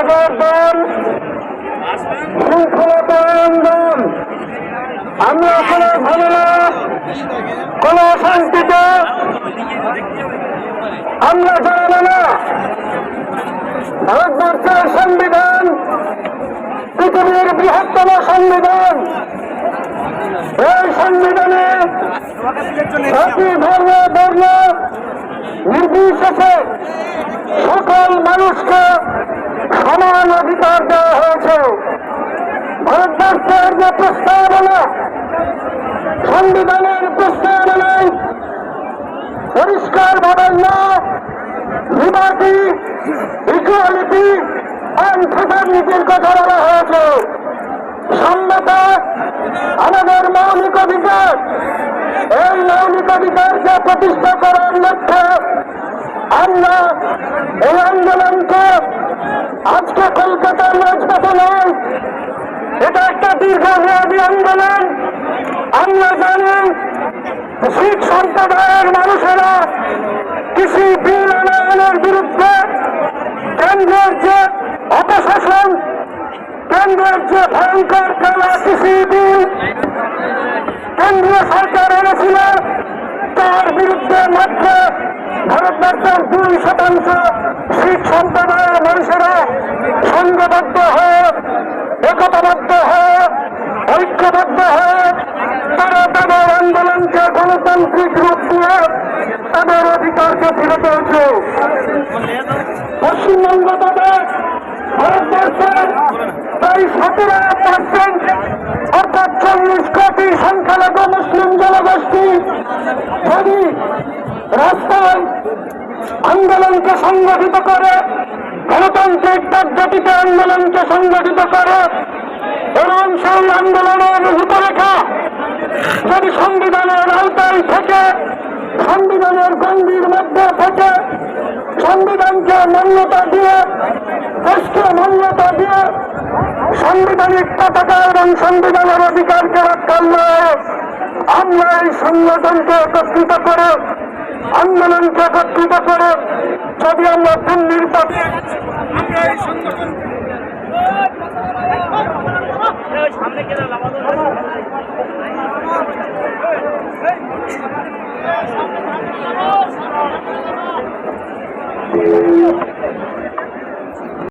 রাজাকার দল শৃঙ্খলাপরায়ণ দল আমরা কোন শান্তিতে আমরা জানাব না। ভারতবর্ষের সংবিধান, পৃথিবীর বৃহত্তম সংবিধান। এই সংবিধানে জাতি, ধর্ম, বর্ণ, নির্বিশেষে সকল মানুষকে সমান অধিকার দেওয়া হয়েছে। ভারতবর্ষের যে প্রস্তাবনা, সংবিধানের প্রস্তাবনায় পরিষ্কার ভাবে না লিবার্টি ইকুয়ালিটি অ্যান্ড কথা বলা হয়েছে। সম্মতা আমাদের মৌলিক অধিকার। এই মৌলিক অধিকারকে প্রতিষ্ঠা করার লক্ষ্যে আমরা এই আন্দোলনকে আজকে কলকাতার রাজপথে নয়। এটা একটা দীর্ঘমেয়াদী আন্দোলন। আমরা জানি শিখ সম্প্রদায়ের মানুষেরা কৃষি, বিল আনয়নের বিরুদ্ধে কেন্দ্রের যে অপশাসন, কেন্দ্রের যে ভয়ঙ্কর খেলা কৃষি বিল কেন্দ্রীয় সরকার এনেছিল, তার বিরুদ্ধে মাত্র ভারতবর্ষের দুই শতাংশ শিখ সম্প্রদায়ের মানুষেরা সংঘবদ্ধ হয়ে একতাবদ্ধ হয়ে, ঐক্যবদ্ধ হয়ে তারা তাদের আন্দোলনকে গণতান্ত্রিক রূপ দিয়ে তাদের অধিকারকে ফিরে পেয়েছে। পশ্চিমবঙ্গ তাদের ভারতবর্ষের প্রায় সতেরো পার্সেন্ট অর্থাৎ চল্লিশ কোটি সংখ্যালঘু মুসলিম জনগোষ্ঠী যদি রাস্তায় আন্দোলনকে সংগঠিত করে, গণতান্ত্রিক পদ্ধতিতে আন্দোলনকে সংগঠিত করে সেই আন্দোলনের রূপরেখা যদি সংবিধানের আওতায় থেকে, সংবিধানের গণ্ডির মধ্যে থেকে, সংবিধানকে মান্যতা দিয়ে দেশকে মান্যতা দিয়ে সাংবিধানিক পতাকা এবং সংবিধানের অধিকারকে রক্ষার নয় আমরা এই সংগঠনকে একত্রিত করে, আন্দোলনকে একত্রিত করে যদি আমরা দিল্লির পথে সামনে কেনা